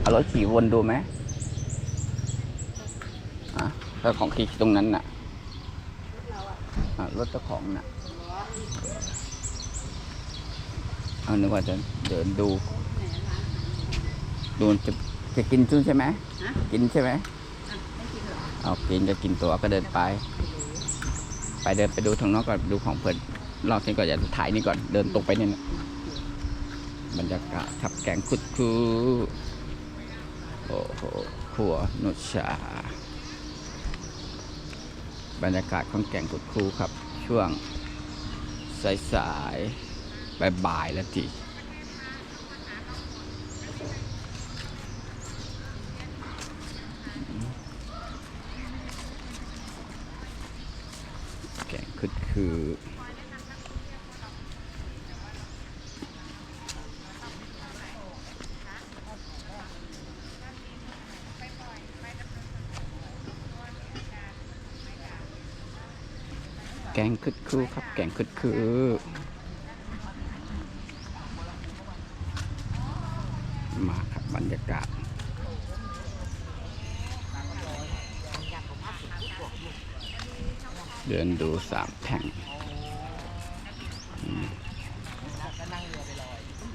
เอารถขี่วนดูไหมอะถ้าของขี่ตรงนั้นน่ะอะรถเจ้าของน่ะเอานึกว่าจะเดินดู ดูจะจะกินจุ้นใช่ไหมกินใช่ไหมเอากินจะกินตัวก็เดินไป ไปเดินไปดูทางนอกก่อนดูของเพิ่นรอบนี้ก่อนจะถ่ายนี่ก่อนเดินตรงไปเนี่ยบรรยากาศทับแกงคุดคู โอ้โหครัวนุชา บรรยากาศของแก่งคุดคูครับ ช่วงสายๆบ่ายๆแล้วจีแกงคุดคือ กงคึดคือครับ แกงคึดคือมาครับบรรยากาศเดินดูสามแท่ง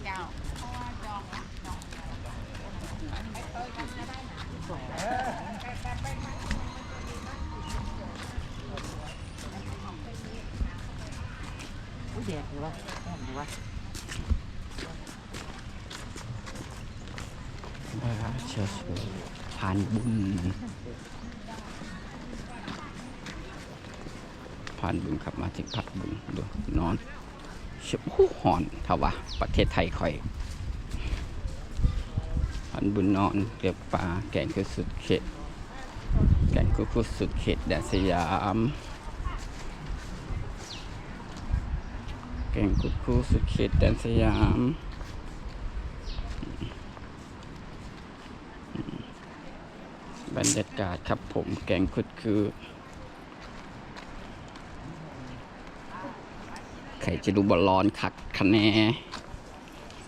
เจ้าเพราะว่าจองละจองไอ้เตยกันก็ได้นะ อุ้ย แดดดูวะหอมดูวะเชิญผ่านบุญผ่านบุญครับมาถึงพัดบุญดูนอนเชิบหูหอนเท่าวะประเทศไทยคอยผ่านบุญนอนเก็บปลาแกงคือสุดเขตแกงคือคือสุดเขตแดนสยาม แกงคุดคูสุดเขตแดนสยามบรรยากาศครับผมแกงคุดคือ ใครจะดูบอลร้อนคักคะแน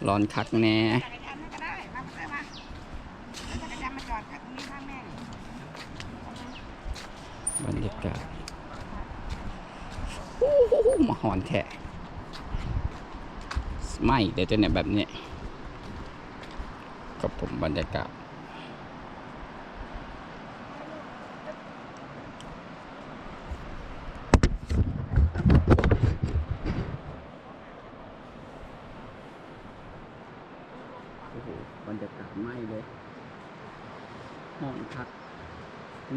ร้อนคักแน่จักรยานนั่นก็ได้มาได้มาแนมาจอดกับรงนี้ข้างแม่บรรยากาศโอ้โหมาหอนแทะ ไม่เดี๋ยวจะเนี่ยแบบนี้กับผมบรรยากาศโอ้โหบรรยากาศไหม้เลยห้องพัก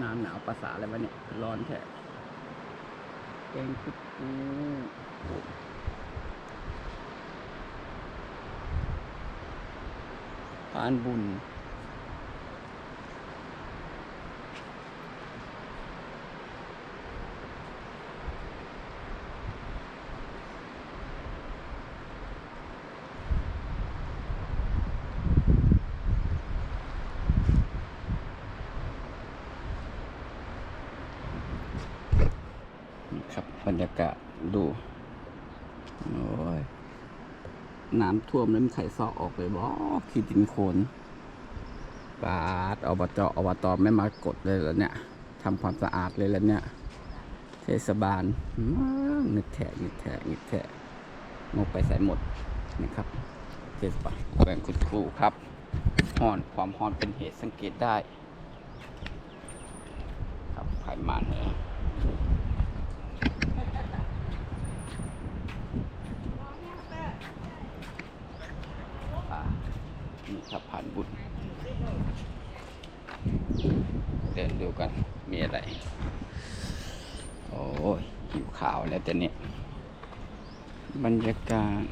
นาวหนาวภาษาอะไรวะเนี่ย ร้อนแท้แกงคุดกูานบุญนะครับบรรยากาศดูโอ้ น้ำท่วมแล้วมีไข่ซอกออกเลยบอขี้ดินโคลนบาดอบจอบตไม่มากดเลยแล้วเนี่ยทำความสะอาดเลยแล้วเนี่ย เทศบาลมานึกแทะนึกแทะนึกแทะงบไปใส่หมดนะครับเทศบาลแบ่งคุณครูครับห่อนความห่อนเป็นเหตุสังเกตได้ ครับไขมันเลย อ่านี่ครับผ่านบุญ เดินดูกันมีอะไร โอ้ยหิวขาวแล้วแต่เนี่ยบรรยากาศ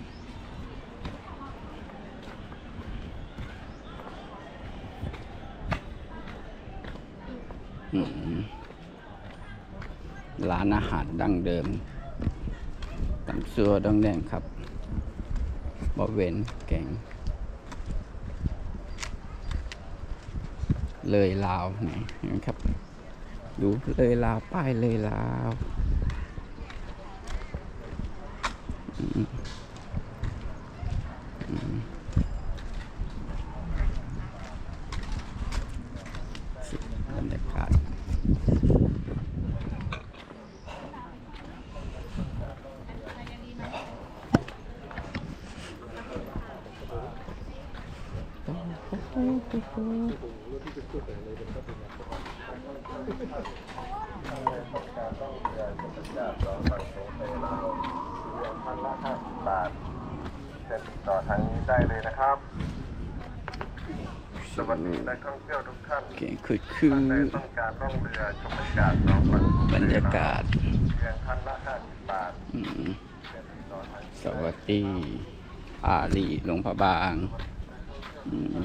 ร้านอาหารดั้งเดิมตำซัวดังแดงครับบะเวนแกง เลยลาวนะครับ ดูเลยลาวป้ายเลยลาวบรรยากาโอ้โห ต่อทางนี้ได้เลยนะครับ สวัสดีนักท่องเที่ยวทุกท่านเก่งคือคือท่านใดต้องการล่องเรือชมบรรยากาศสองฝั่งบรรยากาศเพียงท่านละ50บาทอืมเชิญติดต่อทางนี้สวัสดีอาลีหลวงพระบาง อืม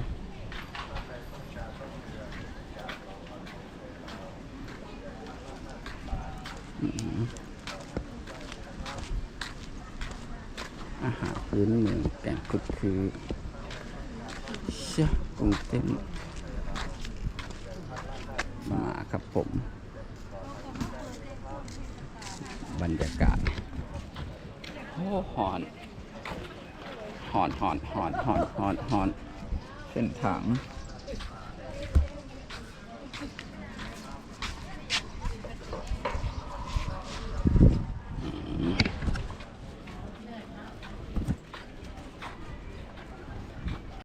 อาหารพื้นเมืองแกงคุดคือเชี่ยกุ้งเต็มมาครับผม บรรยากาศโอ้หอนหอนหอนหอนหอนหอนหอนเส้นทาง